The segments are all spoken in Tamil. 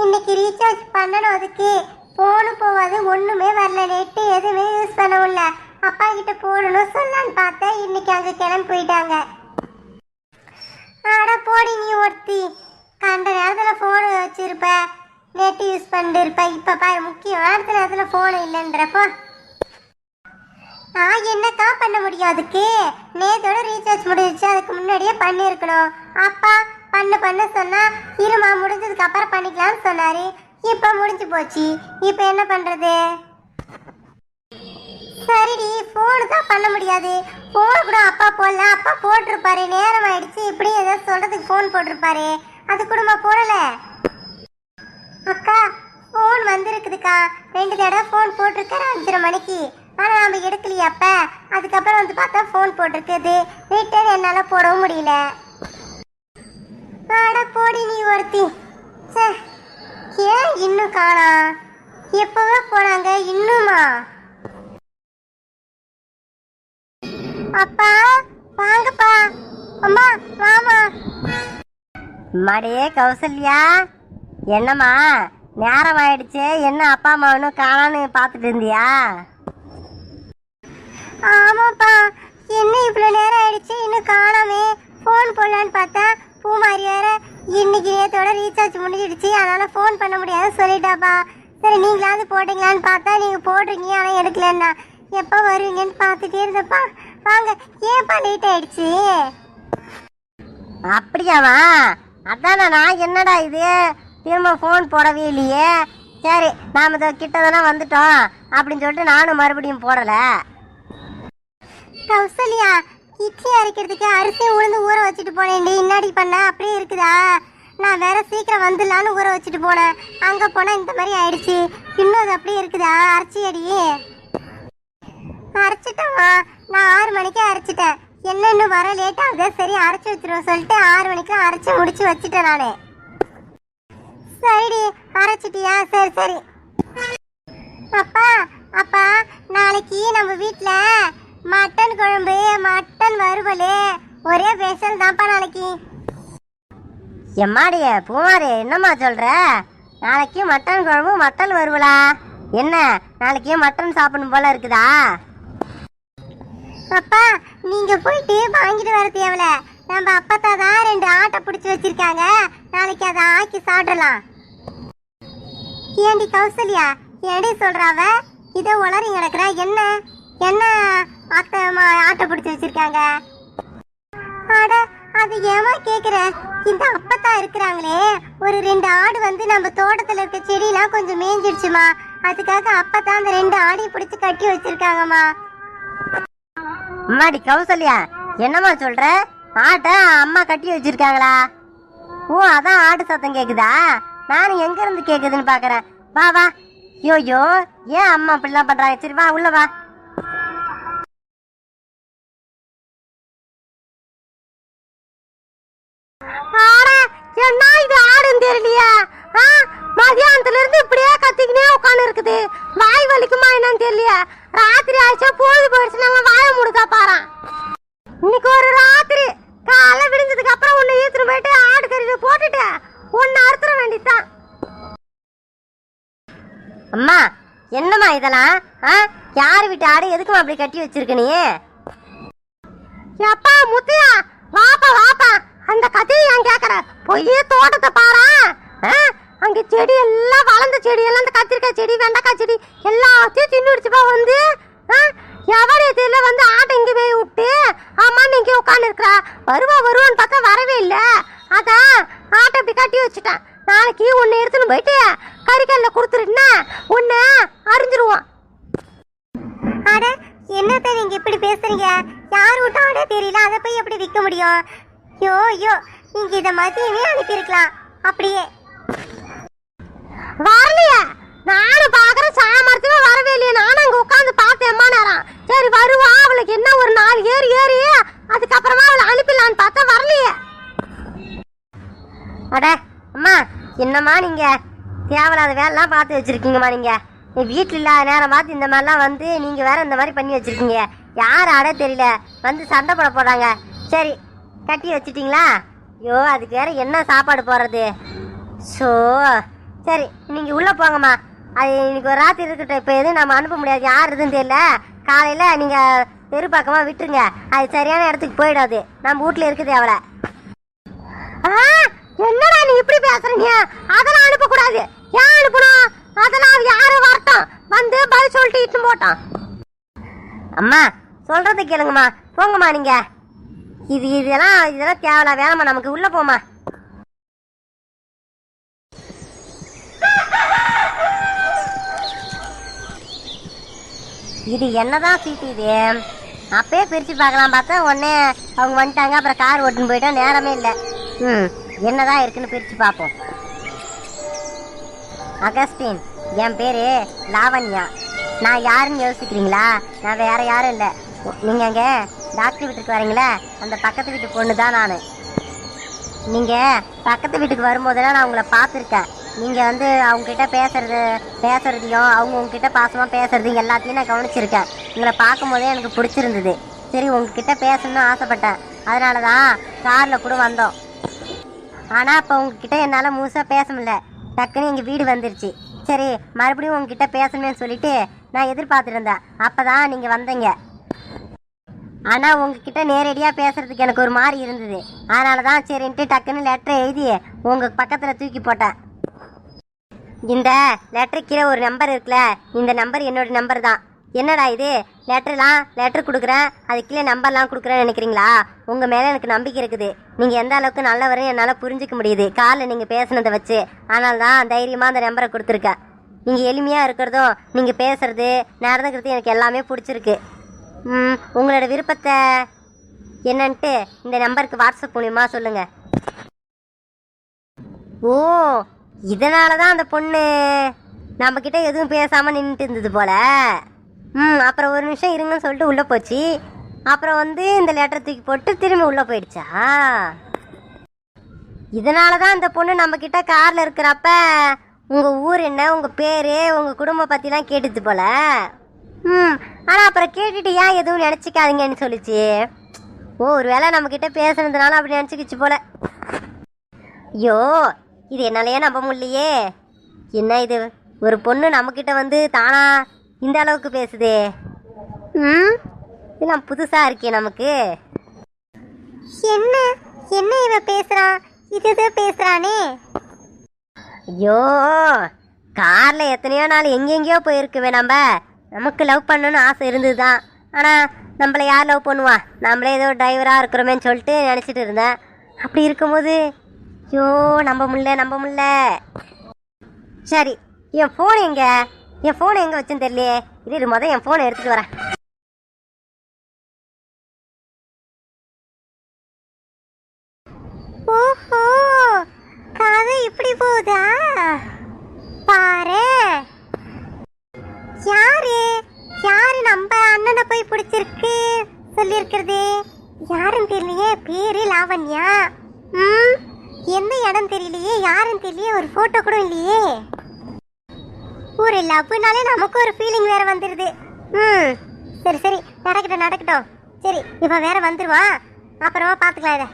இன்னைக்கு ரீசார்ஜ் பண்ணணும் அதுக்கு. ஃபோனு போகாது ஒன்றுமே வரல. நெட்டு எதுவுமே யூஸ் பண்ண முடியல அப்பா கிட்ட போகணும்னு சொன்னான்னு பார்த்தேன். இன்னைக்கு அங்கே கிளம்பி போயிட்டாங்க. அட போடி நீ ஒருத்தி. கண்ட நேரத்தில் ஃபோன் வச்சுருப்ப. நெட்டு யூஸ் பண்ணிட்டு இருப்ப. இப்போ பாரு முக்கியமான நேரத்தில் ஃபோன் இல்லைன்றப்போ நான் என்னக்கா பண்ண முடியும் அதுக்கு? நேத்தோட ரீசார்ஜ் முடிஞ்சிச்சு. அதுக்கு முன்னாடியே பண்ணியிருக்கணும் அப்பா பண்ண பண்ண சொன்னா இருமா முடிஞ்சதுக்கு அப்புறம் பண்ணிக்கலாம்னு சொன்னாரு. இப்போ முடிஞ்சு போச்சு. இப்போ என்ன பண்றது? சரிடி ஃபோனு தான் பண்ண முடியாது. ஃபோன் கூட அப்பா போடல. அப்பா போட்டிருப்பாரு. நேரம் ஆயிடுச்சு. இப்படி ஏதாவது சொல்றதுக்கு ஃபோன் போட்டிருப்பாரு. அது கூடமா போடல. அக்கா ஃபோன் வந்திருக்குதுக்கா. ரெண்டு தடவை ஃபோன் போட்டிருக்காரு அஞ்சரை மணிக்கு. ஆனால் நம்ம எடுக்கலையப்ப அதுக்கப்புறம் வந்து பார்த்தா ஃபோன் போட்டிருக்குது. ரிட்டர்ன் என்னால் போடவும் முடியல. அட போடி நீ ஒருத்தி. ச்சே, ஏன் இன்னும் காணா? எப்பவே போனாங்க இன்னுமா? அப்பா வாங்கப்பா. அம்மா வாமா. மடியே கௌசல்யா என்னம்மா? நேரம் ஆயிடுச்சு என்ன அப்பா அம்மாவனும் காணான்னு பார்த்துட்டு இருந்தியா? ஆமாப்பா என்ன இவ்வளோ நேரம் ஆயிடுச்சு இன்னும் காணாமே. ஃபோன் போடலான்னு பார்த்தா பூமாரி வேற இன்னைக்கு நேத்தோட ரீசார்ஜ் முடிஞ்சிடுச்சு. அதனால ஃபோன் பண்ண முடியாதுன்னு சொல்லிட்டாப்பா. சரி நீங்களாவது போட்டீங்களான்னு பார்த்தா நீங்கள் போடுறீங்க. ஆனால் எடுக்கலன்னா எப்போ வருவீங்கன்னு பார்த்துட்டே இருந்தப்பா வாங்க. ஏன்ப்பா லேட் ஆயிடுச்சு? அப்படியாவா? அதானண்ணா நான் என்னடா இது? திரும்ப ஃபோன் போடவே இல்லையே. சரி நாம் இதோ கிட்டதானே வந்துட்டோம். அப்படின்னு சொல்லிட்டு நானும் மறுபடியும் போடலை. கௌசல்யா இட்லி அரைக்கிறதுக்கு அரிசி உளுந்து ஊற வச்சுட்டு போனேன்டி இன்னாடி பண்ண? அப்படியே இருக்குதா? நான் வேற சீக்கிரம் வந்துடலான்னு ஊற வச்சுட்டு போனேன். அங்கே போனால் இந்த மாதிரி ஆயிடுச்சு. இன்னும் அது அப்படியே இருக்குதா? அரைச்சி அடி அரைச்சிட்டேம்மா நான் ஆறு மணிக்கே அரைச்சிட்டேன். என்ன இன்னும் வர லேட் ஆகுது? சரி அரைச்சி வச்சிருவோம் சொல்லிட்டு ஆறு மணிக்கு அரைச்சி முடிச்சு வச்சுட்டேன் நான். சரிடி அரைச்சிட்டியா? சரி சரி. அப்பா அப்பா நாளைக்கு நம்ம வீட்டில் மட்டன் குழம்பு மட்டன் வறுவல். ஒரே ஸ்பெஷல் தான்ப்பா நாளைக்கு. எம்மாடிய பூமாரி என்னம்மா சொல்ற? நாளைக்கு மட்டன் குழம்பு மட்டன் வருவலா என்ன நாளைக்கு மட்டன் சாப்பிடணும் போல இருக்குதா? அப்பா நீங்க போயிட்டு வாங்கிட்டு வர தேவல. நம்ம அப்பத்தா தான் ரெண்டு ஆட்டை பிடிச்சி வச்சிருக்காங்க. நாளைக்கு அதை ஆக்கி சாப்பிடலாம். ஏண்டி கௌசல்யா ஏண்டி சொல்றாவ இதை உளறி கிடக்குறா. என்ன? என்ன? அத்தை ஆட்டை பிடிச்சி வச்சிருக்காங்க. அட அது ஏமா கேக்குற? இந்த அப்பத்தா இருக்கிறாங்களே. ஒரு ரெண்டு ஆடு வந்து நம்ம தோட்டத்துல இருக்க செடியெல்லாம் கொஞ்சம் மேய்ஞ்சிடுச்சுமா அதுக்காக அப்பத்தா அந்த ரெண்டு ஆடையும் பிடிச்சி கட்டி வச்சிருக்காங்கம்மா. அம்மாடி கௌசல்யா என்னம்மா சொல்ற? ஆட்டை அம்மா கட்டி வச்சிருக்காங்களா? ஓ அதான் ஆடு சத்தம் கேக்குதா? நானும் எங்க இருந்து கேக்குதுன்னு பாக்குறேன். வா வா. யோயோ ஏன் அம்மா அப்படிலாம் பண்றாங்க? சரி வா உள்ள வா. என்ன இது ஆடுன்னு தெரியலையா? ஆ மதியானத்துல இருந்து இப்படியே கத்திக்கினே உட்காந்து இருக்குது வாய் வலிக்குமா என்னன்னு தெரியலையா. ராத்திரி ஆயிடுச்சா பொழுது போயிடுச்சு நாங்க வாய முடுக்கா பாறான் இன்னைக்கு ஒரு ராத்திரி. காலை விடிஞ்சதுக்கு அப்புறம் உன்னை ஈத்துட்டு போயிட்டு ஆடு கறியில போட்டுட்டு உன்னை அறுத்துற வேண்டியதுதான். அம்மா என்னம்மா இதெல்லாம்? ஆ யார் வீட்டு ஆடு? எதுக்குமா அப்படி கட்டி வச்சிருக்க நீ? எப்பா முத்தையா வாப்பா வாப்பா. அந்த கதையை ஏன் கேட்குற போய் தோட்டத்தை பாரா. அங்கே செடி எல்லாம் வளர்ந்த செடி எல்லாம் அந்த கத்திரிக்காய் செடி வெண்டைக்காய் செடி எல்லாத்தையும் தின்னுடுச்சுப்பா வந்து. எவடைய தெரியல வந்து ஆட்டை இங்கே போய் விட்டு ஆமா இங்கே உட்காந்துருக்குறா வருவா வருவான்னு பார்த்தா வரவே இல்லை. அதான் ஆட்டை இப்படி கட்டி வச்சுட்டேன். நாளைக்கு உன்னை எடுத்துன்னு போயிட்டு கறிக்கல்ல கொடுத்துருன்னா உன்னை அறிஞ்சிருவோம் அட என்னத்தை நீங்கள் இப்படி பேசுறீங்க? யார் விட்ட ஆடே தெரியல. அதை போய் எப்படி விற்க முடியும்? யோ யோ நீங்க இதை மதியமே அனுப்பியிருக்கலாம். அப்படியே. வரலையே. நானும் பாக்குற சாமர்த்தியமா வரவே இல்லையே. நானும் அங்க உட்காந்து பார்த்தேம்மா நேரம். சரி வருவா. அவளுக்கு என்ன ஒரு நாலு ஏறி ஏறி அதுக்கப்புறமா அவளை அனுப்பிடலான்னு பார்த்தா வரலையே. அட அம்மா என்னம்மா நீங்க? தேவையில்லாத வேலைலாம் பார்த்து வச்சிருக்கீங்கம்மா நீங்க. வீட்டில் இல்லாத நேரம் பார்த்து இந்த மாதிரிலாம் வந்து நீங்கள் வேற இந்த மாதிரி பண்ணி வச்சிருக்கீங்க. யார் ஆட தெரியல. வந்து சண்டை போட போகிறாங்க சரி கட்டி வச்சிட்டிங்களா? ஐயோ அதுக்கு வேற என்ன சாப்பாடு போடுறது ஸோ சரி நீங்க உள்ள போங்கம்மா. அது இன்னைக்கு ஒரு ராத்திரி இருக்கட்டும். இப்போ எதுவும் நம்ம அனுப்ப முடியாது. யார் இதுன்னு தெரியல. காலையில நீங்க தெரு பக்கமா விட்டுருங்க. அது சரியான இடத்துக்கு போயிடாது. நம்ம வீட்ல இருக்குது அவளை. ஆ, என்னடா நீ இப்படி பேசுறீங்க? அதெல்லாம் அனுப்ப கூடாது ஏன் அனுப்பணும்? அதெல்லாம் யாரும் வரட்டும். வந்து பதில் சொல்லிட்டு இட்டு போட்டான். அம்மா சொல்றதை கேளுங்கம்மா. போங்கம்மா நீங்கள் இது இதெல்லாம் இதெல்லாம் தேவையில்ல வேணாம்மா நமக்கு உள்ள போமா இது என்னதான் சீட்டு இது? அப்பயே பிரிச்சு பார்க்கலாம் பார்த்தா உடனே அவங்க வந்துட்டாங்க அப்புறம் கார் ஓட்டுன்னு போயிட்டா நேரமே இல்லை. ம். என்னதான் இருக்குன்னு பிரிச்சு பார்ப்போம். அகஸ்டின் என் பேரு லாவண்யா. நான் யாருன்னு யோசிக்கிறீங்களா? நான் வேற யாரும் இல்லை. நீங்க அங்க டாக்டர் வீட்டுக்கு வரீங்களே? அந்த பக்கத்து வீட்டு பொண்ணு தான் நான். நீங்கள் பக்கத்து வீட்டுக்கு வரும்போதெல்லாம் நான் உங்களை பார்த்துருக்கேன். நீங்கள் வந்து அவங்கக்கிட்ட பேசுறது பேசுறதையும் அவங்க உங்ககிட்ட பாசமாக பேசுறது எல்லாத்தையும் நான் கவனிச்சிருக்கேன். உங்களை பார்க்கும்போதே எனக்கு பிடிச்சிருந்தது. சரி உங்ககிட்ட பேசணும்னு ஆசைப்பட்டேன். அதனால தான் காரில் கூட வந்தோம். ஆனால் அப்போ உங்ககிட்ட என்னால் முழுசாக பேச முடியல. டக்குன்னு எங்கள் வீடு வந்துருச்சு. சரி மறுபடியும் உங்ககிட்ட பேசணும்னு சொல்லிட்டு நான் எதிர்பார்த்துருந்தேன் அப்போ தான் நீங்கள் வந்தீங்க. ஆனால் உங்ககிட்ட நேரடியாக பேசுறதுக்கு எனக்கு ஒரு மாதிரி இருந்தது. அதனால தான் சரின்ட்டு டக்குன்னு லெட்டர் எழுதி உங்கள் பக்கத்தில் தூக்கி போட்டேன். இந்த லெட்டர் கீழே ஒரு நம்பர் இருக்குல்ல இந்த நம்பர் என்னோட நம்பர் தான். என்னடா இது? லெட்டர்லாம் லெட்டர் கொடுக்குறேன் அது கீழே நம்பர்லாம் கொடுக்குறேன்னு நினைக்கிறீங்களா? உங்கள் மேலே எனக்கு நம்பிக்கை இருக்குது. நீங்கள் எந்த அளவுக்கு நல்லவரும் என்னால் புரிஞ்சிக்க முடியுது. காலில் நீங்கள் பேசுனதை வச்சு. அதனால தான் தைரியமாக அந்த நம்பரை கொடுத்துருக்கேன். நீங்கள் எளிமையாக இருக்கிறதும் நீங்கள் பேசுறது நடந்துக்கிறது எனக்கு எல்லாமே பிடிச்சிருக்கு. உங்களோட விருப்பத்தை என்னன்ட்டு இந்த நம்பருக்கு வாட்ஸ்அப் மூலியமாக சொல்லுங்கள் ஓ இதனால தான் அந்த பொண்ணு நம்ம கிட்ட எதுவும் பேசாமல் நின்றுட்டு இருந்தது போல. ம் அப்புறம் ஒரு நிமிஷம் இருங்கன்னு சொல்லிட்டு உள்ளே போச்சு. அப்புறம் வந்து இந்த லெட்டர் தூக்கி போட்டு திரும்பி உள்ளே போயிடுச்சா? இதனால தான் இந்த பொண்ணு நம்ம கிட்ட இருக்கிறப்ப உங்கள் ஊர் என்ன உங்கள் பேர் உங்கள் குடும்பம் பற்றிலாம் கேட்டுது போல. ம் ஆனா அப்புறம் கேட்டுட்டு ஏன் எதுவும் நினைச்சுக்காதீங்கன்னு சொல்லிச்சு. ஓ ஒருவேளை நம்ம கிட்ட பேசுனதுனால அப்படி நினைச்சுக்கிச்சு போல. ஐயோ இது என்னாலயே நம்ப முடியலையே. என்ன இது? ஒரு பொண்ணு நம்மக்கிட்ட வந்து தானா இந்த அளவுக்கு பேசுதே. ம்? இதெல்லாம் புதுசா இருக்கே நமக்கு. என்ன? என்ன இவ பேசுறான் இது இது பேசுறானே. ஐயோ கார்ல எத்தனையோ நாள் எங்கெங்கேயோ போயிருக்குவே நம்ம. நமக்கு லவ் பண்ணணும்னு ஆசை இருந்தது தான் ஆனால் நம்மளை யார் லவ் பண்ணுவா? நம்மளே ஏதோ டிரைவராக இருக்கிறோமேன்னு சொல்லிட்டு நினச்சிட்டு இருந்தேன். அப்படி இருக்கும்போது ஐயோ நம்ப முடியல நம்ப முடியல. சரி என் ஃபோன் எங்கே? என் ஃபோனை எங்கே வச்சுன்னு தெரியலையே. இது மொதல் என் ஃபோனை எடுத்துகிட்டு வரேன். இருக்கிறது? யாருன்னு தெரியலையே பேரு லாவண்யா. ம்? எந்த இடம் தெரியலையே யாருன்னு தெரியலையே ஒரு போட்டோ கூட இல்லையே. ஒரு லவ்னாலே நமக்கு ஒரு ஃபீலிங் வேற வந்துருது. ம். சரி சரி நடக்கட்டும் நடக்கட்டும். சரி இப்போ வேற வந்துருவா அப்புறமா பார்த்துக்கலாம் இதை.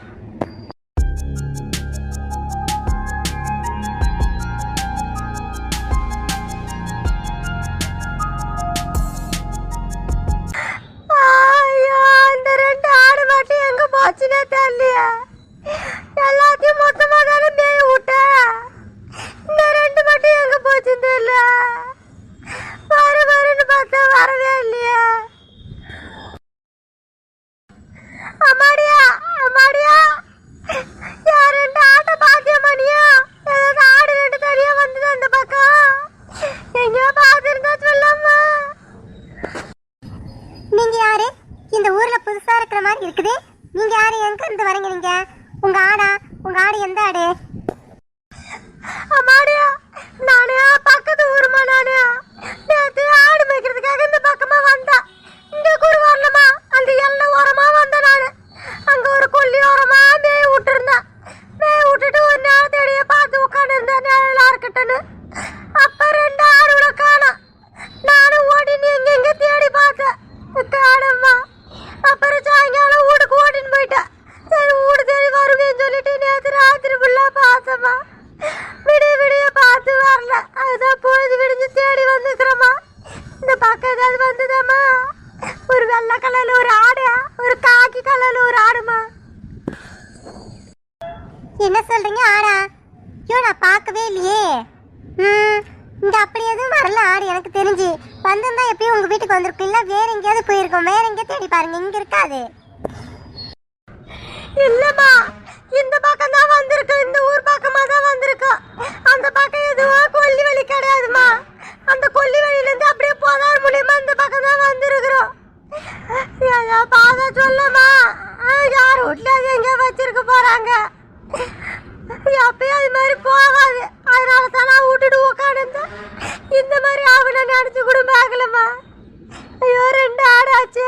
உங்க ஆடு எந்த ஆடு அம்மாடியா நானே பக்கத்து ஊருமா நானே. நேத்து ஆடு மேய்க்கிறதுக்காக இந்த பக்கமா வந்தேன் இந்த கூட வரலமா அந்த எல்லை ஓரமா வந்தேன் நானு. அங்க ஒரு கொல்லி ஓரமா மேய விட்டுருந்தேன். மேய விட்டுட்டு ஒரு நேரத்தடியே பார்த்து உட்காந்து இருந்தேன் நிழலா இருக்கட்டுன்னு ரெண்டு ஆடுகளை காணோம் நானும் ஓடின்னு எங்க எங்க தேடி பார்த்தேன் காணம்மா அப்புறம் சாயங்காலம் வீட்டுக்கு ஓடின்னு போயிட்டேன் சரி வீடு தேடி வருவேன்னு சொல்லிட்டு நேற்று ராத்திரி ஃபுல்லா பார்த்தம்மா விடிய விடிய பார்த்து வரல. அதுதான் பொழுது விடிஞ்சு தேடி வந்துக்கிறோமா இந்த பக்கம் ஏதாவது வந்ததாம்மா? ஒரு வெள்ளை கலர்ல ஒரு ஆடு ஒரு காக்கி கலர்ல ஒரு ஆடுமா என்ன சொல்றீங்க ஆடா? ஐயோ நான் பார்க்கவே இல்லையே. ம் இங்க அப்படி எதுவும் வரல ஆடு எனக்கு தெரிஞ்சு. வந்திருந்தா எப்பயும் உங்க வீட்டுக்கு வந்திருக்கும். இல்ல வேற எங்கேயாவது போயிருக்கோம். வேற எங்கேயாவது தேடி பாருங்க இங்க இருக்காது இல்லம்மா இந்த பக்கம் தான் வந்திருக்கு இந்த ஊர் பக்கமா தான் வந்திருக்கு அந்த பக்கம் எதுவும் கொல்லி வழி கிடையாதுமா அந்த கொல்லி வழியில இருந்து அப்படியே போதார் மூலியமா இந்த பக்கம் தான் வந்திருக்கிறோம் ஏதோ பாதா சொல்லம்மா யார் வீட்ல அது எங்க வச்சிருக்க போறாங்க எப்பயும் அது மாதிரி போகாது அதனால தான் நான் விட்டுட்டு உட்காந்துருந்தேன் இந்த மாதிரி அவனை நினைச்சு கூட பார்க்கலம்மா ஐயோ ரெண்டு ஆடாச்சு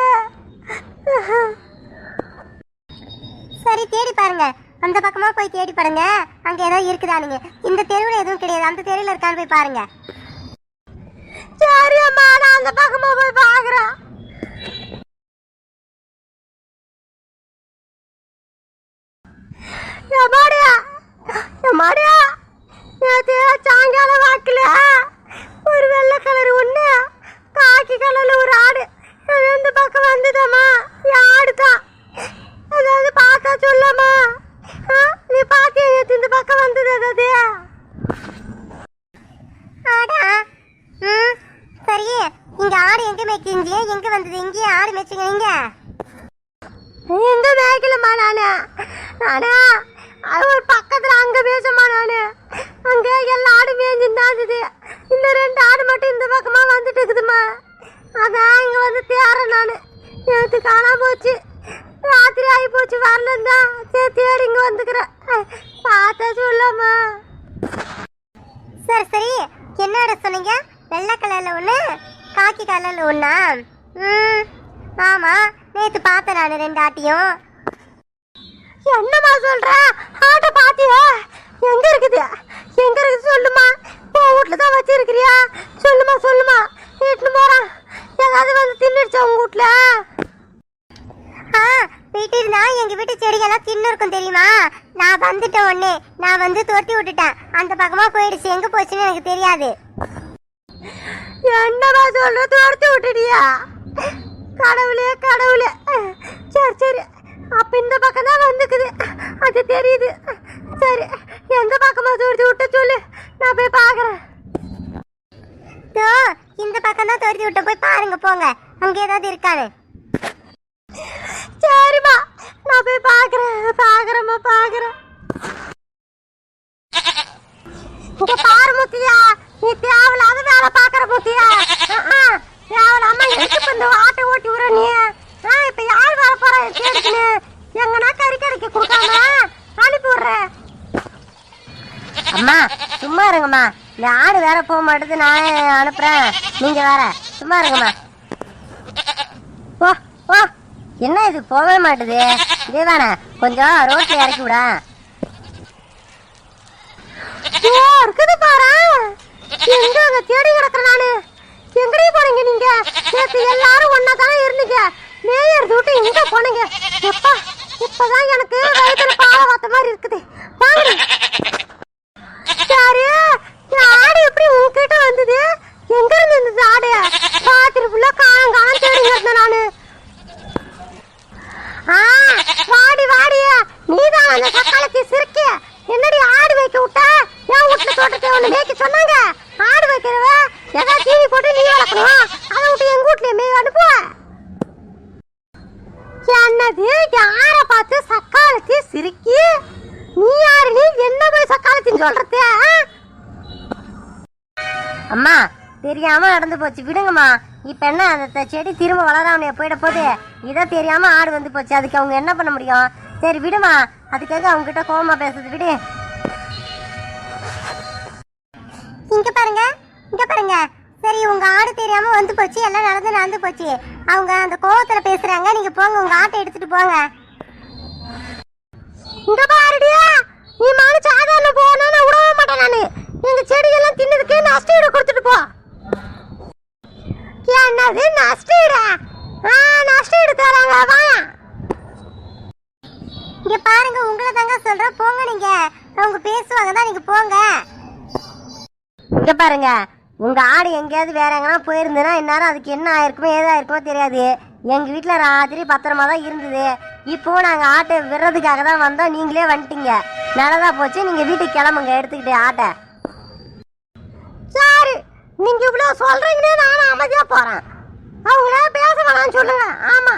சரி தேடி பாருங்க அந்த பக்கமாக போய் தேடி பாருங்க. அங்க ஏதோ இருக்குதானுங்க. இந்த தெருவில் எதுவும் கிடையாது. அந்த தெருவில் இருக்கான்னு போய் பாருங்க. சரி அம்மா நான் அந்த பக்கமா போய் பாக்குறேன் எம்மாடியா எம்மாடியா நேற்று சாயங்காலம் வாக்கில் ஒரு வெள்ளை கலர் ஒன்று காக்கி கலரில் ஒரு ஆடு. அது இந்த பக்கம் வந்ததம்மா. என் ஆடு தான் அதாவது பார்த்தா சொல்லம்மா ஆ, நீ பாத்தியா நேற்று இந்த பக்கம் வந்தது அதாவது ஆடா ம் சரி இங்க ஆடு எங்க வந்தது? எங்கேயே ஆடு மேய்ச்சிங்க நீங்க எங்க மேய்க்கலம்மா நானு? நானு அது ஒரு பக்கத்துல அங்க பேசமா நானு. அங்க எல்லா ஆடு மேய்ஞ்சிருந்தா இருந்தது. இந்த ரெண்டு ஆடு மட்டும் இந்த பக்கமா வந்துட்டு இருக்குதுமா அதான் இங்க வந்து தேறேன் நானு. நேற்று காணாம போச்சு. ராத்திரி ஆகி போச்சு வரலந்தா சரி தேடி இங்க வந்துக்கிறேன். பார்த்தா சொல்லம்மா. சரி சரி. என்ன சொன்னீங்க? வெள்ளை கலர்ல ஒண்ணு. காக்கி கலர்ல ஒண்ணா? ம் ஆமா நேத்து பார்த்தேன் நான் ரெண்டு ஆட்டியும் என்னம்மா சொல்ற? ஆட்டை பாத்தியா? எங்க இருக்குது? எங்க இருக்குது சொல்லுமா? போ வீட்ல தான் வச்சிருக்கிறியா? சொல்லுமா சொல்லுமா. வீட்டுல போறான் எங்காவது வந்து தின்னுடுச்சா உங்க வீட்ல? ஆ வீட்டில் இருந்தா எங்க வீட்டு செடிகள்லாம் தின்னு இருக்கும் தெரியுமா? நான் வந்துட்டேன் உடனே நான் வந்து தொட்டி விட்டுட்டேன். அந்த பக்கமா போயிடுச்சு. எங்க போச்சுன்னு எனக்கு தெரியாது. என்னடா சொல்ற? துரத்தி விட்டுடியா கடவுளே கடவுளே. சரி சரி. அப்ப இந்த பக்கம் தான் வந்துக்குது. அது தெரியுது. சரி எந்த பக்கமா துரத்தி விட்ட சொல்லு. நான் போய் பாக்குறேன். இந்த பக்கம் தான் துரத்தி விட்டு. போய் பாருங்க போங்க. அங்க ஏதாவது இருக்கான்னு சரிம்மா. நான் போய் பாக்குறேன். பாக்குறேம்மா பாக்குறேன். இங்க பாரு முத்தியா. நீ தேவையில்லாத பாத்தியா? பார்க்குற அம்மா எதுக்கு இந்த ஆட்டை ஓட்டி விடுற நீ இப்ப இப்போ யார் வர போறா? தேடிக்கின்னு எங்கன்னா கறி கறிக்க கொடுக்காம அனுப்பி விடுறேன். அம்மா சும்மா இருங்கம்மா. இந்த ஆடு வேற போக மாட்டேது. நான் அனுப்புறேன். நீங்க வேற சும்மா இருங்கம்மா. ஓ ஓ என்ன இது? போகவே மாட்டுது. தேவானே கொஞ்சம் ரோட்ல இறக்கி விட. ஓ இருக்குது பாரு. எங்க அங்க தேடி கிடக்குற நானு எங்கடி போறீங்க நீங்க? நேத்து எல்லாரும் ஒன்னா தானே இருந்தீங்க. மேயர் விட்டு எங்க போனீங்க. எப்பா இப்பதான் எனக்கு வயிற்றுல பாவ வாத்த மாதிரி இருக்குது. வாங்க. யாரு? ஆடு எப்படி உங்ககிட்ட வந்தது? எங்க இருந்து இருந்தது ஆடு? பாத்துட்டு ஃபுல்லா காலம் காலம் தேடி இருந்தேன் நானு. ஆ வாடி வாடியா நீதான் அந்த சக்காலத்தை சிரிக்க என்னடி ஆடு வைக்க விட்ட என் வீட்டுல தோட்டத்தை ஒண்ணு மேய்க்க சொன்னாங்க ஆடு வைக்கிறவ ஏதாவது தீனி போட்டு நீ வளர்க்கணும் அதை விட்டு எங்க வீட்லயே மேய் அனுப்புவ என்னது யார பார்த்து சக்காலத்தி சிரிக்கி நீ யாரு நீ என்ன போய் சக்காலத்தின்னு சொல்றது அம்மா தெரியாம நடந்து போச்சு. விடுங்கம்மா. இப்ப என்ன அந்த செடி திரும்ப வளராம போயிட போகுது? இதை தெரியாம ஆடு வந்து போச்சு. அதுக்கு அவங்க என்ன பண்ண முடியும்? சரி விடுமா. அதுக்காக அவங்க கிட்ட கோவமா பேசுறது விடு. இங்க பாருங்க இங்க பாருங்க. சரி உங்க ஆடு தெரியாம வந்து போச்சு. எல்லாம் நடந்து நடந்து போச்சு. அவங்க அந்த கோவத்துல பேசுறாங்க. நீங்க போங்க உங்க ஆட்டை எடுத்துட்டு போங்க. இங்க பாருடியா. நீ மனு எங்க செடியெல்லாம் தின்னதுக்கு நஷ்டீடு கொடுத்துட்டு போ. என்னது? நஷ்டீடா ஆ நஷ்டீடு தராங்க வாங்க இங்க பாருங்க உங்களை தாங்க சொல்றேன். போங்க நீங்க. அவங்க பேசுவாங்க தான் நீங்க போங்க. இங்க பாருங்க உங்க ஆடு எங்கேயாவது வேற எங்கன்னா போயிருந்ததுன்னா இந்நேரம் அதுக்கு என்ன ஆயிருக்குமோ ஏதாயிருக்குமோ தெரியாது. எங்க வீட்டுல ராத்திரி பத்திரமா தான் இருந்தது. இப்போ நாங்க ஆட்டை விடுறதுக்காக தான் வந்தோம். நீங்களே வந்துட்டீங்க. நல்லதா போச்சு. நீங்க வீட்டுக்கு கிளம்புங்க எடுத்துக்கிட்டே ஆட்டை. சரி நீங்க இவ்வளவு சொல்றீங்களே நானும் அமைதியா போறேன். அவங்களே பேச வேணாம்னு சொல்லுங்க. ஆமா.